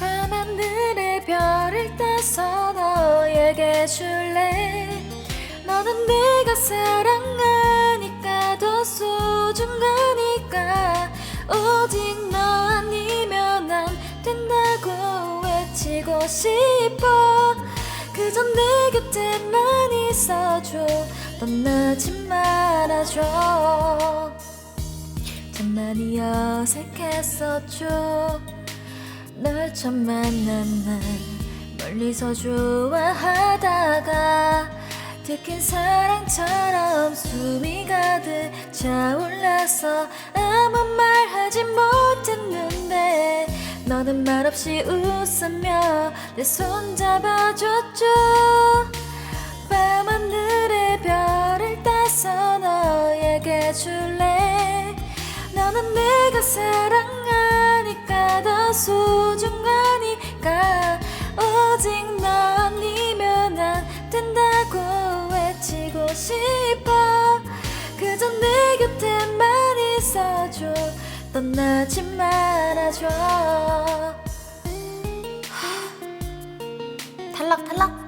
밤하늘에 별을 따서 너에게 줄래? 너는 내가 사랑하니까 더 소중하니까. 오직 너 아니면 안 된다고 외치고 싶어. 그저 내 곁에만 있어줘. 떠나지 말아줘. 참 많이 어색했었죠. 널 처음 만난 날 멀리서 좋아하다가 들킨 사랑처럼 숨이 가득 차올라서 아무 말 하지 못했는데 너는 말없이 웃으며 내 손 잡아줬죠 너에게 줄래? 너는 내가 사랑하니까 더 소중하니까. 오직 너 아니면 안 된다고 외치고 싶어. 그저 내 곁에만 있어줘. 떠나지 말아줘. 탈락 탈락